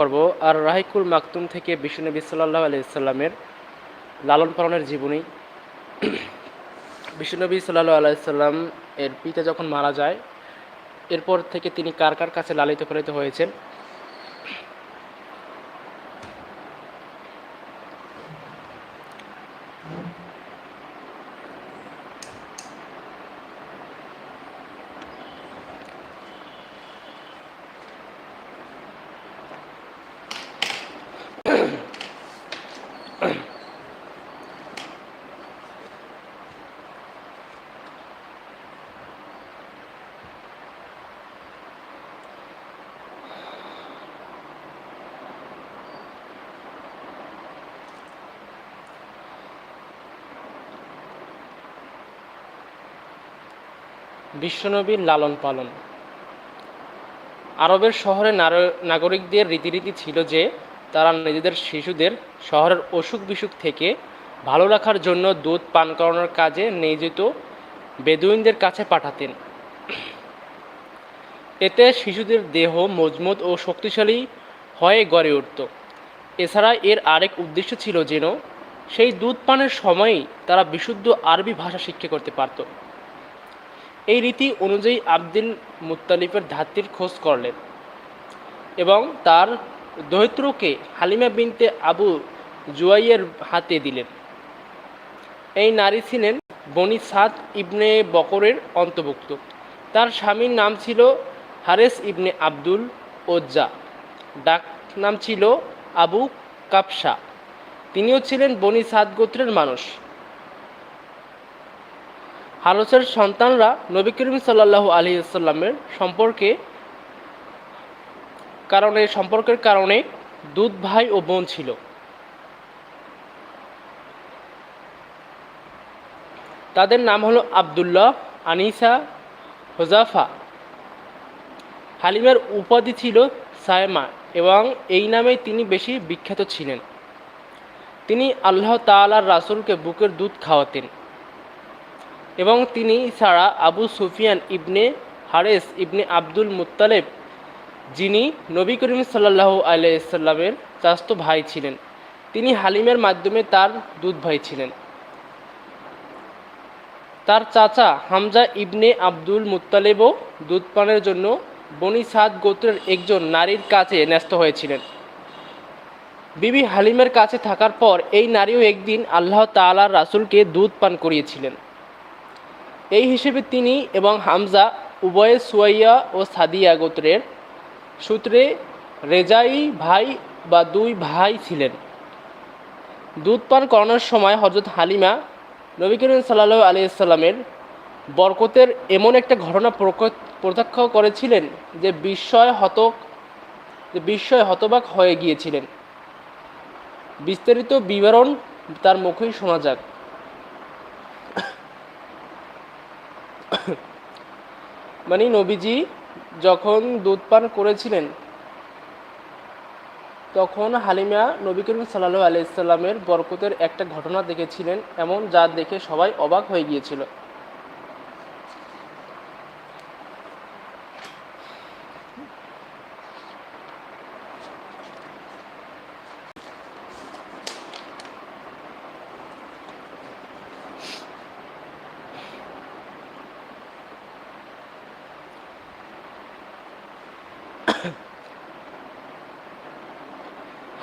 পর্ব, আর রাহিকুল মাকতুম থেকে বিশ্বনবী সাল্লাহ আলাইসাল্লামের লালন পালনের জীবনী। বিশ্বনবী সাল্লাহ আলাইসাল্লাম এর পিতা যখন মারা যায়, এরপর থেকে তিনি কার কার কাছে লালিত পালিত হয়েছেন? বিশ্বনবীর লালন পালন। আরবের শহরে নাগরিকদের রীতিরীতি ছিল যে, তারা নিজেদের শিশুদের শহরের অসুখ বিসুখ থেকে ভালো রাখার জন্য দুধ পান করানোর কাজে নিয়োজিত বেদুইনদের কাছে পাঠাতেন। এতে শিশুদের দেহ মজবুত ও শক্তিশালী হয়ে গড়ে উঠত। এছাড়া এর আরেক উদ্দেশ্য ছিল যেন সেই দুধ পানের সময়ই তারা বিশুদ্ধ আরবি ভাষা শিক্ষা করতে পারত। এই রীতি অনুযায়ী আব্দুল মুত্তালিফের ধাত্রীর খোঁজ করলেন এবং তার দৈত্রকে হালিমা বিনতে আবু জুয়াইয়ের হাতে দিলেন। এই নারী ছিলেন বনি সাদ ইবনে বকরের অন্তর্ভুক্ত। তার স্বামীর নাম ছিল হারেস ইবনে আব্দুল ওজ্জা। ডাক নাম ছিল আবু কাপসা তিনিও ছিলেন বনি সাদ গোত্রের মানুষ। হারসের সন্তানরা নবী করিম সাল্লাহ আলী আসাল্লামের সম্পর্কে কারণে, সম্পর্কের কারণে দুধ ভাই ও বোন ছিল। তাদের নাম হলো আবদুল্লাহ, আনিসা, হোজাফা। হালিমের উপাধি ছিল সায়মা এবং এই নামেই তিনি বেশি বিখ্যাত ছিলেন। তিনি আল্লাহ তাআলার রাসূলকে বুকের দুধ খাওয়াতেন। এবং তিনি ছাড়া আবু সুফিয়ান ইবনে হারেস ইবনে আব্দুল মুত্তালেব, যিনি নবী করিম সাল্লাহ আলাইসাল্লামের চাস্ত ভাই ছিলেন। তিনি হালিমের মাধ্যমে তার দুধ ভাই ছিলেন। তার চাচা হামজা ইবনে আব্দুল মুত্তালেবও দুধ পানের জন্য বনি সাদ গোত্রের একজন নারীর কাছে ন্যস্ত হয়েছিলেন। বিবি হালিমের কাছে থাকার পর এই নারীও একদিন আল্লাহ তাআলার রাসূলকে দুধ পান করিয়েছিলেন। এই হিসেবে তিনি এবং হামজা উভয়ে সুয়াইয়া ও সাদিয়া গোত্রের সূত্রে রেজাই ভাই বা দুই ভাই ছিলেন। দুধ পান করানোর সময় হজরত হালিমা নবী করিম সাল্লাহ আলিয়াল্লামের বরকতের এমন একটা ঘটনা প্রত্যক্ষ করেছিলেন যে বিস্ময় হতক যে বিস্ময় হতবাক হয়ে গিয়েছিলেন। বিস্তারিত বিবরণ তার মুখেই শোনা যাক। মানে নবীজি যখন দুধ পান করেছিলেন, তখন হালিমা নবী করিম সাল্লাহ আলাইসাল্লামের বরকতের একটা ঘটনা দেখেছিলেন এমন যা দেখে সবাই অবাক হয়ে গিয়েছিল।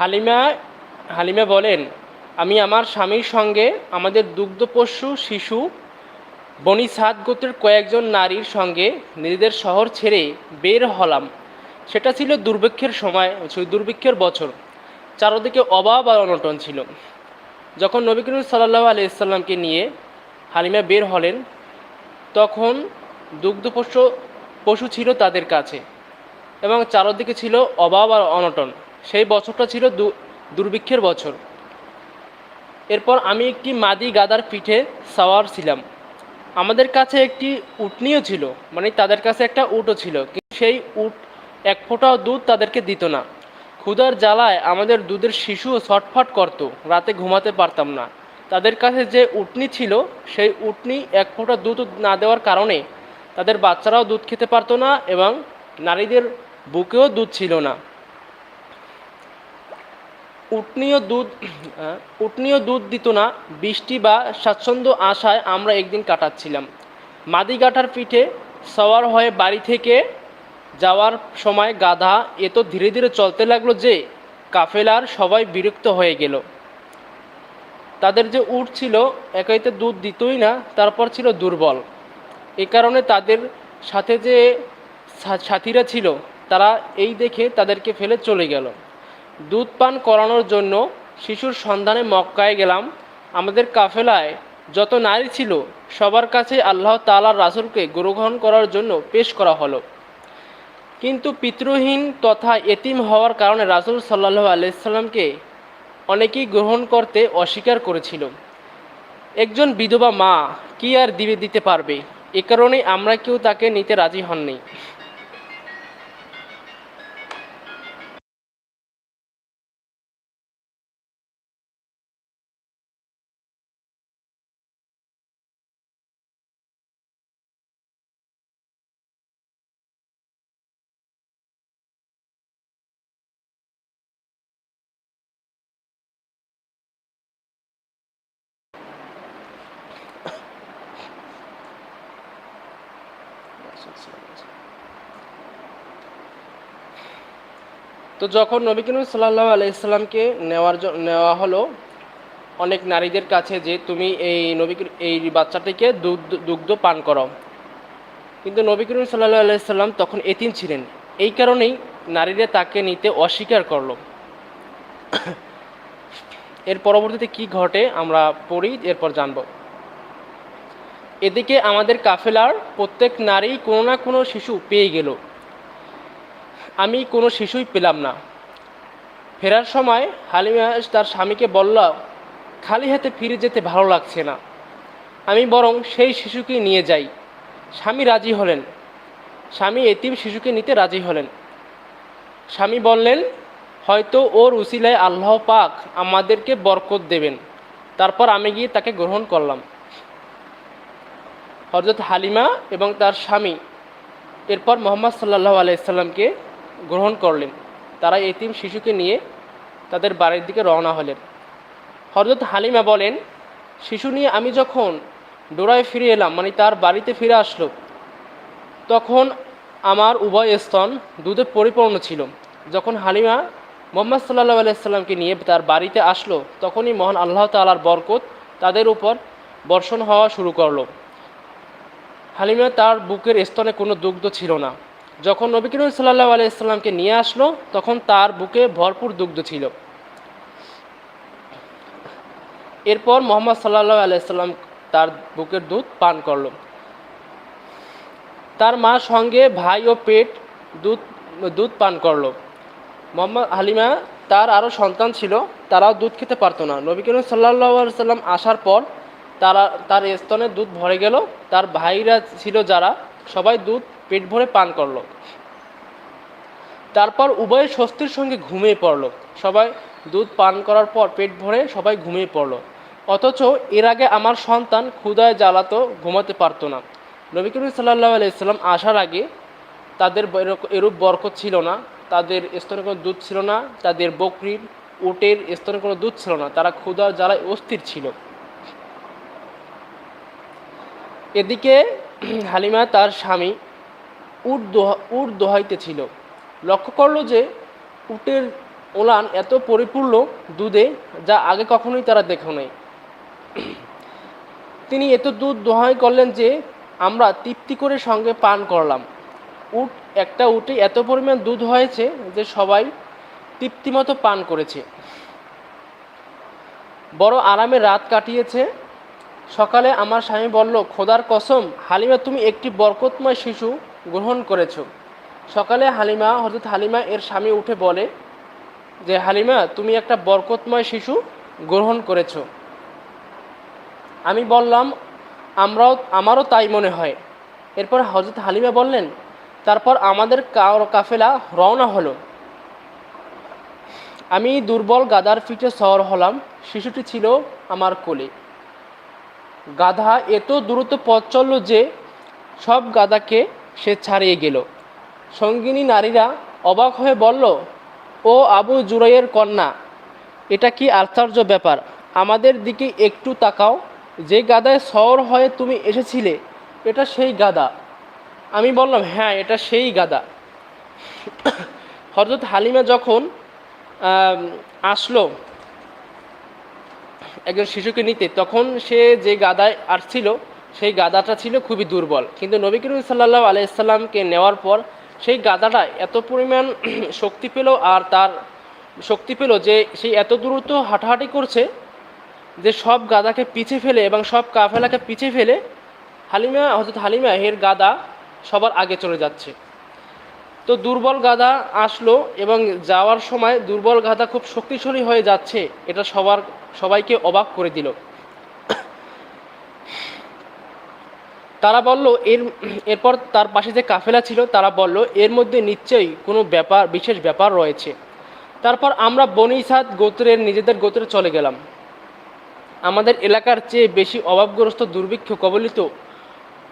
হালিমা হালিমা বলেন, আমি আমার স্বামীর সঙ্গে আমাদের দুগ্ধপোষ্য শিশু, বনি সাদ গোত্রের কয়েকজন নারীর সঙ্গে নিজেদের শহর ছেড়ে বের হলাম। সেটা ছিল দুর্ভিক্ষের সময় দুর্ভিক্ষের বছর। চারদিকে অভাব আর অনটন ছিল। যখন নবী করিম সাল্লাহ আলাইসাল্লামকে নিয়ে হালিমা বের হলেন, তখন দুগ্ধপোষ্য পশু ছিল তাদের কাছে এবং চারদিকে ছিল অভাব আর অনটন। সেই বছরটা ছিল দুর্ভিক্ষের বছর। এরপর আমি একটি মাদি গাদার পিঠে সাওয়ার ছিলাম। আমাদের কাছে একটি উটনিও ছিল মানে তাদের কাছে একটা উটও ছিল, কিন্তু সেই উট এক ফোঁটাও দুধ তাদেরকে দিত না। ক্ষুধার জ্বালায় আমাদের দুধের শিশুও ছটফট করত, রাতে ঘুমাতে পারতাম না। তাদের কাছে যে উটনি ছিল, সেই উটনি এক ফোঁটা দুধ না দেওয়ার কারণে তাদের বাচ্চারাও দুধ খেতে পারতো না এবং নারীদের বুকেও দুধ ছিল না। উটনীয় দুধ উটনীয় দুধ দিত না, বৃষ্টি বা স্বাচ্ছন্দ্য আশায় আমরা একদিন কাটাচ্ছিলাম। মাদিগাটার পিঠে সওয়ার হয়ে বাড়ি থেকে যাওয়ার সময় গাধা এত ধীরে ধীরে চলতে লাগল যে কাফেলার সবাই বিরক্ত হয়ে গেল। তাদের যে উট ছিল একাইতে দুধ দিতই না, তারপর ছিল দুর্বল। এ কারণে তাদের সাথে যে সাথীরা ছিল, তারা এই দেখে তাদেরকে ফেলে চলে গেল। দুধ পান করানোর জন্য শিশুর সন্ধানে মক্কায় গেলাম। আমাদের কাফেলায় যত নারী ছিল, সবার কাছে আল্লাহ তালার রাসুলকে গ্রহণ করার জন্য পেশ করা হলো। কিন্তু পিতৃহীন তথা এতিম হওয়ার কারণে রাসুল সাল্লাহ আলাইসাল্লামকে অনেকেই গ্রহণ করতে অস্বীকার করেছিল। একজন বিধবা মা কি আর দিবে দিতে পারবে? এ কারণে আমরা কেউ তাকে নিতে রাজি হননি। যখন নবী করিম সাল্লাহ আলাইসাল্লামকে নেওয়ার নেওয়া হলো, অনেক নারীদের কাছে যে তুমি এই নবী এই বাচ্চাটিকে দুগ্ধ দুগ্ধ পান করো। কিন্তু নবী করিম সাল্লাহ আলাইসাল্লাম তখন এতিম ছিলেন। এই কারণেই নারীরা তাকে নিতে অস্বীকার করল। এর পরবর্তীতে কি ঘটে আমরা পড়ি, এরপর জানব। এদিকে আমাদের কাফেলার প্রত্যেক নারী কোনো না কোনো শিশু পেয়ে গেল। আমি কোনো শিশুই পেলাম না। ফেরার সময় হালিমা তার স্বামীকে বলল, খালি হাতে ফিরে যেতে ভালো লাগছে না। আমি বরং সেই শিশুকে নিয়ে যাই। স্বামী রাজি হলেন। স্বামী এতিম শিশুকে নিতে রাজি হলেন। স্বামী বললেন, হয়তো ওর উসিলায় আল্লাহ পাক আমাদেরকে বরকত দেবেন। তারপর আমি গিয়ে তাকে গ্রহণ করলাম। হজরত হালিমা এবং তার স্বামী এরপর মোহাম্মদ সাল্লাহ আলাইসাল্লামকে গ্রহণ করলেন। তারা এতিম শিশুকে নিয়ে তাদের বাড়ির দিকে রওনা হলেন। হজরত হালিমা বলেন, শিশু নিয়ে আমি যখন ডোরায় ফিরে এলাম মানে তার বাড়িতে ফিরে আসলো, তখন আমার উভয় স্তন দুধে পরিপূর্ণ ছিল। যখন হালিমা মোহাম্মদ সাল্লাহ আলাইসাল্লামকে নিয়ে তার বাড়িতে আসলো, তখনই মহান আল্লাহ তালার বরকত তাদের উপর বর্ষণ হওয়া শুরু করল। হালিমা তার বুকের স্তনে কোনো দুগ্ধ ছিল না। যখন নবী করিম সাল্লাহ আলাইসাল্লামকে নিয়ে আসলো, তখন তার বুকে ভরপুর দুগ্ধ ছিল। এরপর মোহাম্মদ সাল্লাহ আলাইসাল্লাম তার বুকের দুধ পান করল। তার মা সঙ্গে ভাই ও পেট দুধ দুধ পান করল। মোহাম্মদ হালিমা তার আরও সন্তান ছিল, তারাও দুধ খেতে পারতো না। নবী করিম সাল্লাহ সাল্লাম আসার পর তারা, তার স্তনে দুধ ভরে গেল। তার ভাইরা ছিল যারা, সবাই দুধ পেট ভরে পান করল। তারপর উভয় স্বস্তির সঙ্গে ঘুমিয়ে পড়ল। সবাই দুধ পান করার পর পেট ভরে সবাই ঘুমিয়ে পড়ল। অথচ এর আগে আমার সন্তান ক্ষুদায় জ্বালাতো, ঘুমাতে পারতো না। নবী করিম সাল্লাহ আলাইসাল্লাম আসার আগে তাদের এরূপ বরকত ছিল না। তাদের স্তনে কোনো দুধ ছিল না, তাদের বকরির উটের স্তনে কোনো দুধ ছিল না। তারা ক্ষুদার জ্বালায় অস্থির ছিল। এদিকে হালিমা তার স্বামী উট দোহা, উট দোহাইতে ছিল। লক্ষ্য করল যে উটের ওলান এত পরিপূর্ণ দুধে যা আগে কখনোই তারা দেখো নাই। তিনি এত দুধ দোহাই করলেন যে আমরা তৃপ্তি করে সঙ্গে পান করলাম। উট, একটা উটে এত পরিমাণ দুধ হয়েছে যে সবাই তৃপ্তিমতো পান করেছে। বড় আরামে রাত কাটিয়েছে। সকালে আমার স্বামী বলল, খোদার কসম, হালিমা, তুমি একটি বরকতময় শিশু। গ্রহণ করেছ। সকালে হালিমা হজরত হালিমা এর স্বামী উঠে বলে যে, হালিমা, তুমি একটা বরকতময় শিশু গ্রহণ করেছ। আমি বললাম, আমরাও, আমারও তাই মনে হয়। এরপর হজরত হালিমা বললেন, তারপর আমাদের কাফেলা রওনা হলো? আমি দুর্বল গাদার পিঠে শহর হলাম। শিশুটি ছিল আমার কোলে। গাধা এত দ্রুত পথ চলল যে, সব গাদাকে সে ছাড়িয়ে গেল। সঙ্গিনী নারীরা অবাক হয়ে বলল, ও আবু জুরাইয়ের কন্যা, এটা কি আশ্চর্য ব্যাপার? আমাদের দিকে একটু তাকাও। যে গাদায় সওর হয়ে তুমি এসেছিলে, এটা সেই গাদা। আমি বললাম হ্যাঁ এটা সেই গাদা। হজরত হালিমা যখন আসলো একজন শিশুকে নিতে, তখন সে যে গাদায় আসছিল সেই গাদাটা ছিল খুবই দুর্বল। কিন্তু নবী করিম সাল্লাহ আলাইসাল্লামকে নেওয়ার পর সেই গাদাটা এত পরিমাণ শক্তি পেল আর তার শক্তি পেল যে সেই এত দ্রুত হাঁটাহাঁটি করছে যে সব গাদাকে পিছে ফেলে এবং সব কাফেলাকে পিছে ফেলে হালিমা হজরত হালিমা এর গাদা সবার আগে চলে যাচ্ছে। তো দুর্বল গাদা আসলো এবং যাওয়ার সময় দুর্বল গাদা খুব শক্তিশালী হয়ে যাচ্ছে, এটা সবার সবাইকে অবাক করে দিল। তারা বলল, এর, এরপর তার পাশে যে কাফেলা ছিল, তারা বলল, এর মধ্যে নিশ্চয়ই কোনো ব্যাপার, বিশেষ ব্যাপার রয়েছে। তারপর আমরা বনিসাদ গোত্রের নিজেদের গোত্রে চলে গেলাম। আমাদের এলাকার চেয়ে বেশি অভাবগ্রস্ত দুর্ভিক্ষ কবলিত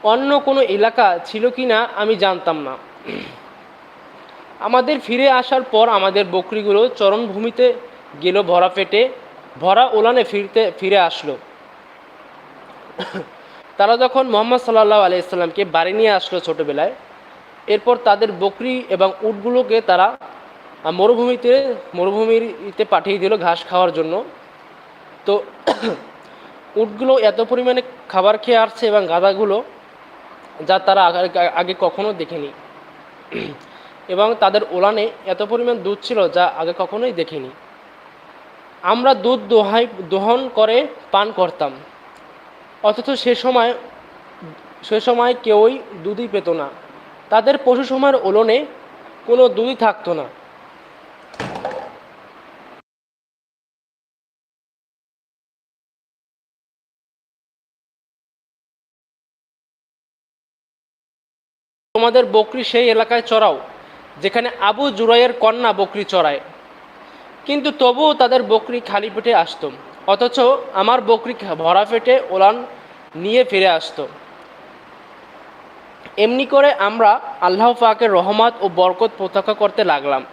অন্য কোনো এলাকা ছিল কি না, আমি জানতাম না। আমাদের ফিরে আসার পর আমাদের বকরিগুলো চরণভূমিতে গেল ভরা পেটে, ভরা ওলানে ফিরতে, ফিরে আসলো। তারা যখন মোহাম্মদ সাল্লাহ আলাইসাল্লামকে বাড়ি নিয়ে আসলো ছোটোবেলায়, এরপর তাদের বকরি এবং উটগুলোকে তারা মরুভূমিতে মরুভূমিতে পাঠিয়ে দিল ঘাস খাওয়ার জন্য। তো উটগুলো এত পরিমাণে খাবার খেয়ে আসছে এবং গাদাগুলো যা তারা আগে- কখনো দেখেনি। এবং তাদের ওলানে এত পরিমাণ দুধ ছিল যা আগে কখনোই দেখিনি। আমরা দুধ দোহাই, দোহন করে পান করতাম। অথচ সে সময় সে সময় কেউই দুধই পেত না। তাদের পশু সময়ের ওলনে কোনো দুধই থাকতো না। তোমাদের বকরি সেই এলাকায় চড়াও, যেখানে আবু জুরাইয়ের কন্যা বকরি চড়ায়। কিন্তু তবুও তাদের বকরি খালি পেটে আসতো। অথচ আমার বকরি ভরা পেটে ওলান নিয়ে ফিরে আসতো। এমনি করে আমরা আল্লাহ পাকের রহমত ও বরকত প্রত্যক্ষ করতে লাগলাম।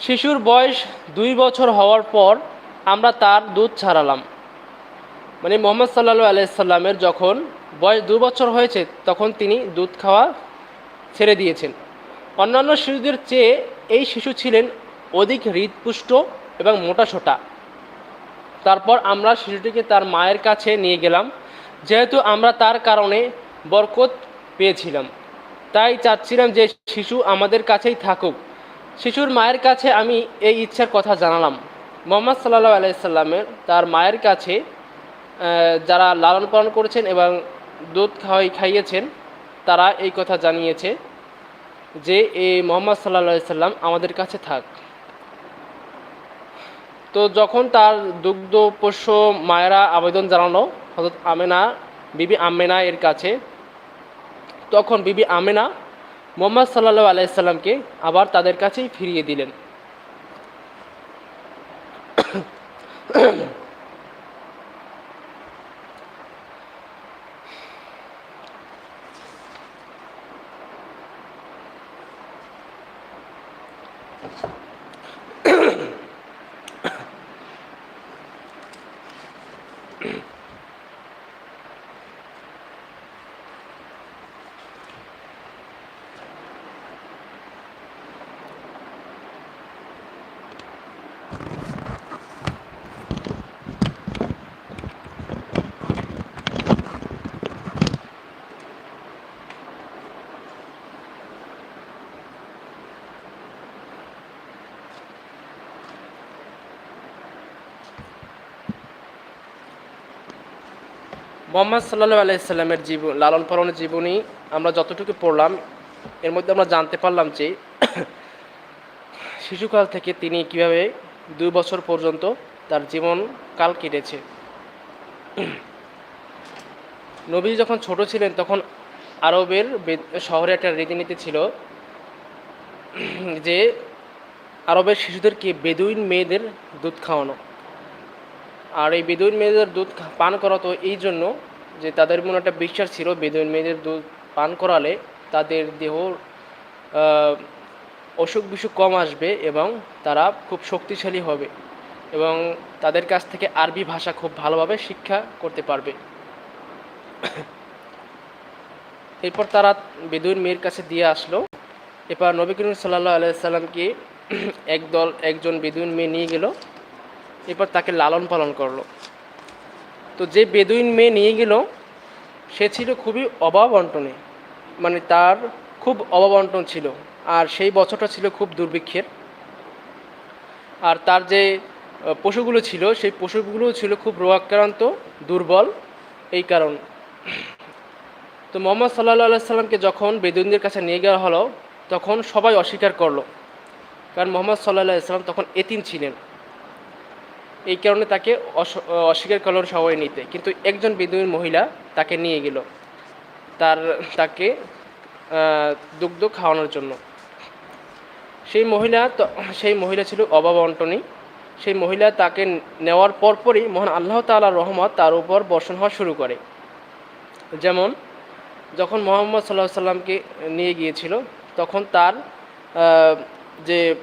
শিশুর বয়স দুই বছর হওয়ার পর আমরা তার দুধ ছাড়ালাম। মানে মোহাম্মদ সাল্লা আলাইসাল্লামের যখন বয়স দু বছর হয়েছে, তখন তিনি দুধ খাওয়া ছেড়ে দিয়েছেন। অন্যান্য শিশুদের চেয়ে এই শিশু ছিলেন অধিক হৃদপুষ্ট এবং মোটাসোটা তারপর আমরা শিশুটিকে তার মায়ের কাছে নিয়ে গেলাম। যেহেতু আমরা তার কারণে বরকত পেয়েছিলাম, তাই চাচ্ছিলাম যে শিশু আমাদের কাছেই থাকুক। শিশুর মায়ের কাছে আমি এই ইচ্ছার কথা জানালাম। মোহাম্মদ সাল্লাহ আলাইসাল্লামের তার মায়ের কাছে যারা লালন পালন করেছেন এবং দুধ খাওয়াই খাইয়েছেন, তারা এই কথা জানিয়েছে যে এই মোহাম্মদ সাল্লা সাল্লাম আমাদের কাছে থাক। তো যখন তার দুগ্ধ পোষ্য মায়েরা আবেদন জানানো হজরত আমেনা, বিবি আমেনা এর কাছে, তখন বিবি আমেনা মোহাম্মদ সাল্লাহ আলাইসাল্লামকে আবার তাদের কাছেই ফিরিয়ে দিলেন। মোহাম্মদ সাল্লাহ আলাইসাল্লামের জীবন লালন পালনের জীবনী আমরা যতটুকু পড়লাম, এর মধ্যে আমরা জানতে পারলাম যে শিশুকাল থেকে তিনি কীভাবে দুই বছর পর্যন্ত তার জীবন কাল কেটেছে। নবী যখন ছোট ছিলেন তখন আরবের শহরে একটা রীতিনীতি ছিল যে আরবের শিশুদেরকে বেদুইন মেয়েদের দুধ খাওয়ানো। আর এই বেদুইন মেয়েদের দুধ পান করাতো এই জন্য যে তাদের মনে একটা বিশ্বাস ছিল বেদুইন মেয়েদের দুধ পান করালে তাদের দেহ অসুখ বিসুখ কম আসবে এবং তারা খুব শক্তিশালী হবে এবং তাদের কাছ থেকে আরবি ভাষা খুব ভালোভাবে শিক্ষা করতে পারবে। এরপর তারা বেদুইন মেয়ের কাছে দিয়ে আসলো। এরপর নবী করিম সাল্লাহ আলাইসাল্লামকে একদল একজন বেদুইন মেয়ে নিয়ে গেল। এরপর তাকে লালন পালন করল। তো যে বেদুইন মেয়ে নিয়ে গেল, সে ছিল খুবই অভাব অন্টনে। মানে তার খুব অভাব অন্টন ছিল আর সেই বছরটা ছিল খুব দুর্ভিক্ষের। আর তার যে পশুগুলো ছিল, সেই পশুগুলো ছিল খুব রোগাক্রান্ত, দুর্বল, এই কারণ। তো মোহাম্মদ সাল্লাহ সাল্লামকে যখন বেদুইনদের কাছে নিয়ে যাওয়া হলো, তখন সবাই অস্বীকার করল। কারণ মোহাম্মদ সাল্লাহ সাল্লাম তখন এতিম ছিলেন। এই কারণে তাকে অস- অস্বীকার করল সবাই নিতে। কিন্তু একজন বেদুইন মহিলা তাকে নিয়ে গেল। তার, তাকে দুগ্ধ খাওয়ানোর জন্য। সেই মহিলা সেই মহিলা ছিল অভাব অন্টনী সেই মহিলা তাকে নেওয়ার পরপরই মহান আল্লাহ তাআলার রহমত তার উপর বর্ষণ হওয়া শুরু করে। যেমন, যখন মোহাম্মদ সাল্লাহ সাল্লামকে নিয়ে গিয়েছিল, তখন তার যে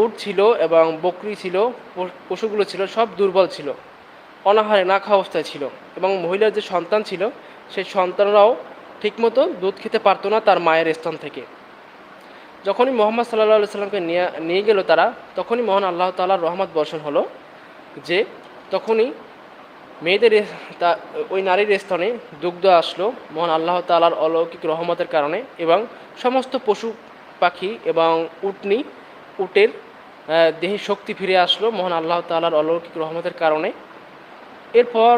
উট ছিল এবং বকরি ছিল পশুগুলো ছিল, সব দুর্বল ছিল। অনাহারে না খাওয়া অবস্থায় ছিল এবং মহিলার যে সন্তান ছিল, সেই সন্তানরাও ঠিকমতো দুধ খেতে পারতো না তার মায়ের স্থান থেকে। যখনই মোহাম্মদ সাল্লাহ সাল্লামকে নিয়ে নিয়ে গেল তারা, তখনই মহান আল্লাহ তাআলার রহমত বর্ষণ হলো যে তখনই মেয়েদের ওই নারীর স্থানে দুগ্ধ আসলো মহান আল্লাহ তাআলার অলৌকিক রহমতের কারণে এবং সমস্ত পশু পাখি এবং উটনি উটের দেহে শক্তি ফিরে আসলো মহান আল্লাহ তাআলার অলৌকিক রহমতের কারণে। এরপর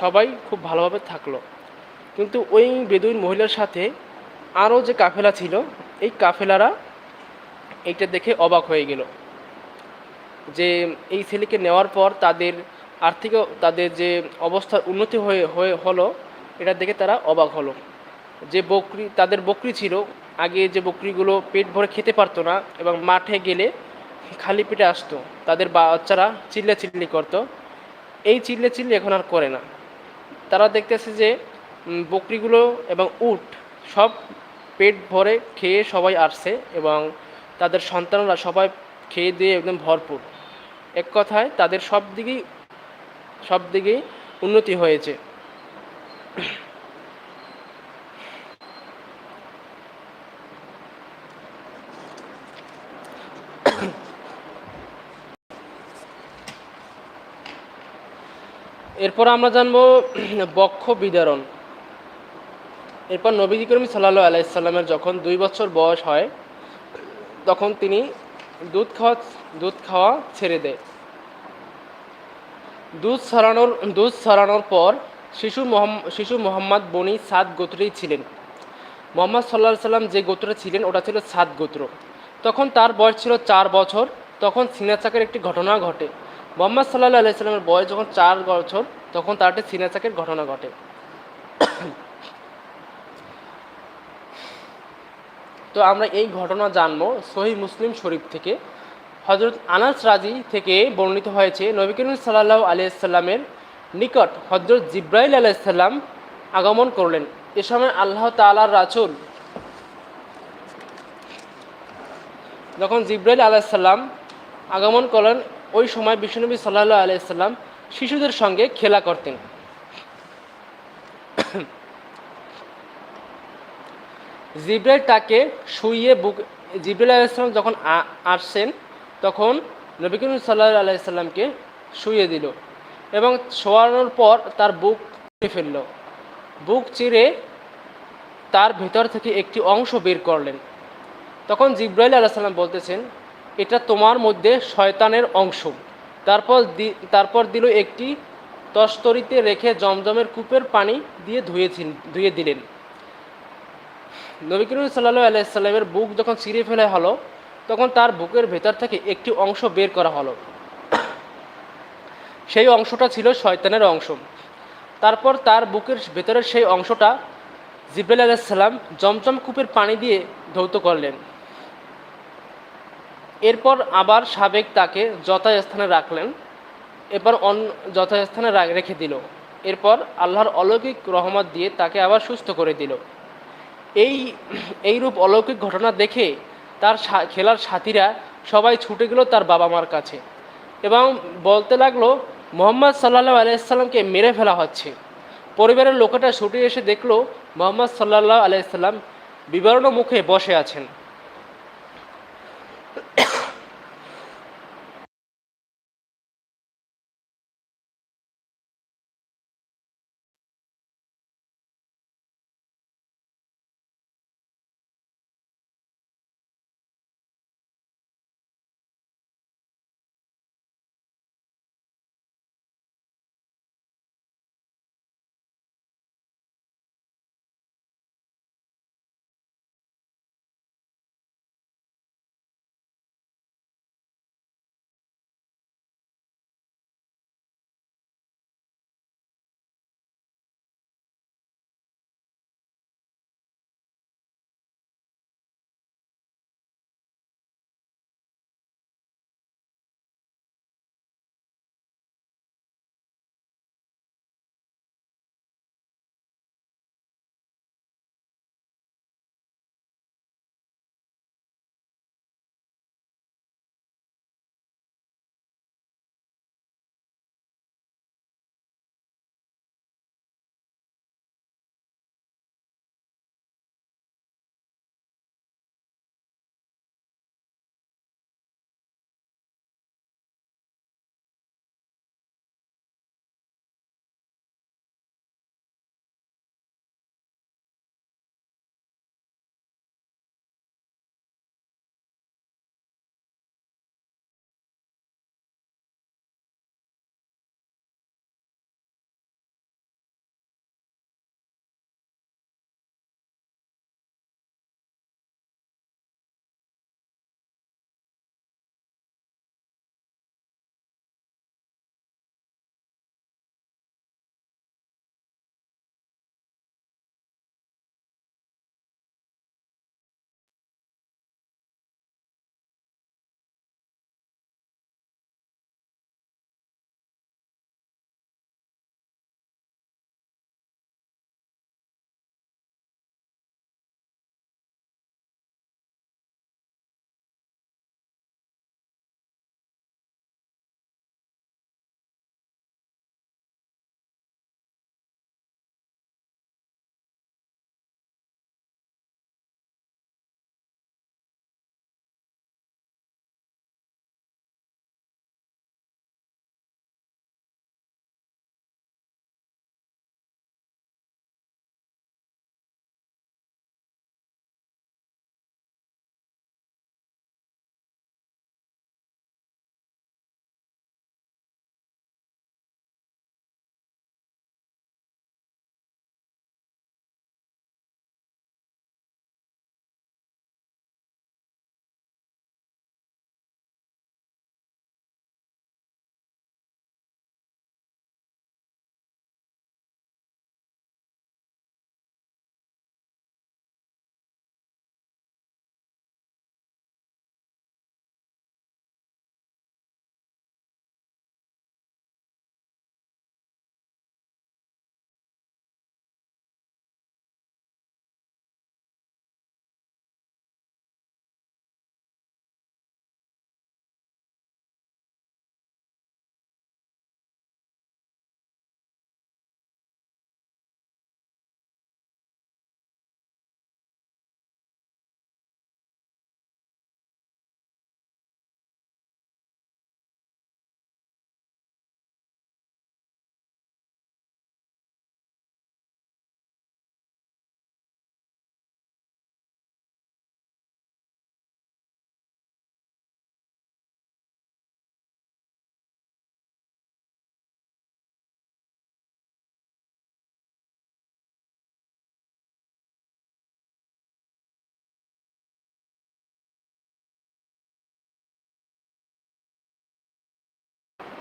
সবাই খুব ভালোভাবে থাকল। কিন্তু ওই বেদুইন মহিলার সাথে আরও যে কাফেলা ছিল, এই কাফেলারা এইটা দেখে অবাক হয়ে গেল। যে এই ছেলেকে নেওয়ার পর তাদের আর্থিক তাদের যে অবস্থার উন্নতি হয়ে হয়ে হলো, এটা দেখে তারা অবাক হলো। যে বকরি, তাদের বকরি ছিল আগে যে বকরিগুলো পেট ভরে খেতে পারতো না এবং মাঠে গেলে খালি পেটে আসতো, তাদের বাচ্চারা চিল্লা চিল্লি করতো। এই চিল্লে চিল্লি এখন আর করে না। তারা দেখতেছে যে বকরিগুলো এবং উট সব পেট ভরে খেয়ে সবাই আসছে এবং তাদের সন্তানরা সবাই খেয়ে দিয়ে একদম ভরপুর। এক কথায় তাদের সব দিকেই সব দিকেই উন্নতি হয়েছে। এরপর আমরা জানব বক্ষ বিদারণ এরপর নবীজি করিম সাল্লাহ আলাইসাল্লামের যখন দুই বছর বয়স হয়, তখন তিনি দুধ খাওয়া দুধ খাওয়া ছেড়ে দেয়। দুধ ছড়ানোর দুধ ছড়ানোর পর শিশু শিশু মোহাম্মদ বনি সাদ গোত্রেই ছিলেন। মোহাম্মদ সাল্লাহ সাল্লাম যে গোত্রে ছিলেন, ওটা ছিল সাত গোত্র। তখন তার বয়স ছিল চার বছর, তখন সিনাচাকের একটি ঘটনা ঘটে। মোহাম্মদ সাল্লাহ আলাইসাল্লামের বয়স যখন চার বছর, তখন তার একটি সিনাচাকের ঘটনা ঘটে। তো আমরা এই ঘটনা জানব সহি মুসলিম শরীফ থেকে। হজরত আনাস রাজি থেকে বর্ণিত হয়েছে, নবী করিম সাল্লাহ আলিয়াল্লামের নিকট হজরত জিব্রাইল আলাইসাল্লাম আগমন করলেন। এ সময় আল্লাহ তালার রাসূল যখন জিব্রাইল আলাইসাল্লাম আগমন করলেন ওই সময় বিষ্ণুনবী সাল্লাহ আলাইসাল্লাম শিশুদের সঙ্গে খেলা করতেন। জিব্রাইল তাকে শুইয়ে বুক, জিব্রাইল আলাইসাল্লাম যখন আসছেন, তখন নবী সাল্লাহ আলাইসাল্লামকে শুইয়ে দিল এবং শোয়ানোর পর তার বুক চিরে ফেলল। বুক চিরে তার ভেতর থেকে একটি অংশ বের করলেন। তখন জিব্রাইল আলাইসাল্লাম বলতেছেন এটা তোমার মধ্যে শয়তানের অংশ। তারপর তারপর দিল একটি তস্তরিতে রেখে জমজমের কূপের পানি দিয়ে ধুয়েছেন, ধুয়ে দিলেন। নবী সাল্লাহ আলাইসাল্লামের বুক যখন ছিঁড়ে ফেলা হলো, তখন তার বুকের ভেতর থেকে একটি অংশ বের করা হলো। সেই অংশটা ছিল শয়তানের অংশ। তারপর তার বুকের ভেতরের সেই অংশটা জিব্রাইল আলাইসাল্লাম জমজম কূপের পানি দিয়ে ধৌত করলেন। এরপর আবার সাবেক তাকে যথাস্থানে রাখলেন, এরপর অন যথাস্থানে রেখে দিল। এরপর আল্লাহর অলৌকিক রহমত দিয়ে তাকে আবার সুস্থ করে দিল। এই, এইরূপ অলৌকিক ঘটনা দেখে তার খেলার সাথীরা সবাই ছুটে গেল তার বাবা মার কাছে এবং বলতে লাগল, মোহাম্মদ সাল্লাহ আলাইসাল্লামকে মেরে ফেলা হচ্ছে। পরিবারের লোকেরা ছুটে এসে দেখল, মোহাম্মদ সাল্লাহ আলাইসাল্লাম বিবরণ মুখে বসে আছেন।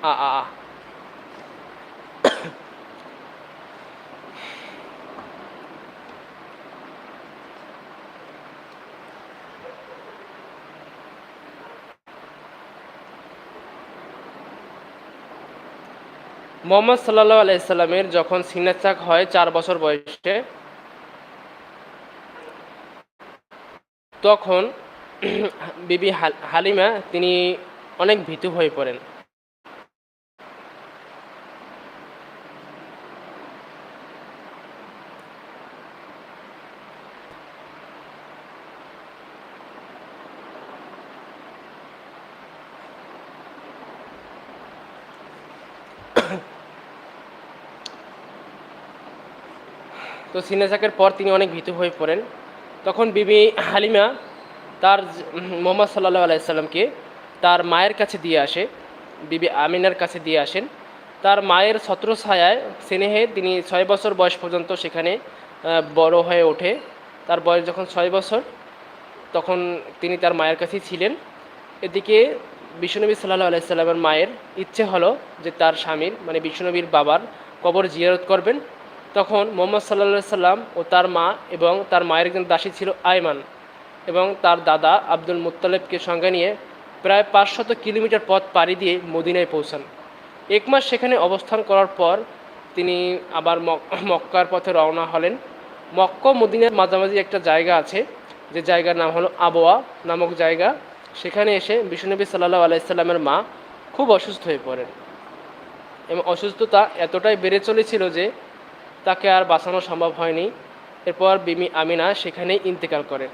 আ আ আ। মোহাম্মদ সাল্লাহ আলাইসাল্লামের যখন সিনাচাক হয় চার বছর বয়সে, তখন বিবি হাল- হালিমা তিনি অনেক ভীতু হয়ে পড়েন তো সিনেজাকের পর তিনি অনেক ভীতু হয়ে পড়েন। তখন বিবি হালিমা তার মোহাম্মদ সাল্লাহ আলাইসাল্লামকে তার মায়ের কাছে দিয়ে আসে। বিবি আমিনার কাছে দিয়ে আসেন। তার মায়ের ছত্র ছায়ায় স্নেহে তিনি ছয় বছর বয়স পর্যন্ত সেখানে বড় হয়ে ওঠে। তার বয়স যখন ছয় বছর, তখন তিনি তার মায়ের কাছেই ছিলেন। এদিকে বিষ্ণুনবী সাল্লাহ আলাইসাল্লামের মায়ের ইচ্ছে হলো যে তার স্বামীর মানে বিষ্ণুনবীর বাবার কবর জিয়ারত করবেন। তখন মোহাম্মদ সাল্লা সাল্লাম ও তার মা এবং তার মায়ের একজন দাসী ছিল আয়মান এবং তার দাদা আব্দুল মুত্তালেবকে সঙ্গে নিয়ে প্রায় পাঁচশত কিলোমিটার পথ পাড়ি দিয়ে মদিনায় পৌঁছান। এক মাস সেখানে অবস্থান করার পর তিনি আবার মক- মক্কার পথে রওনা হলেন। মক্কা মদিনার মাঝামাঝি একটা জায়গা আছে, যে জায়গার নাম হলো আবোয়া নামক জায়গা। সেখানে এসে বিষ্ণুনবী সাল্লাহ আলাইসাল্লামের মা খুব অসুস্থ হয়ে পড়েন। এবং অসুস্থতা এতটাই বেড়ে চলেছিল যে তাকে আর বাঁচানো সম্ভব হয়নি। এরপর বিমি আমিনা সেখানেই ইন্তেকাল করেন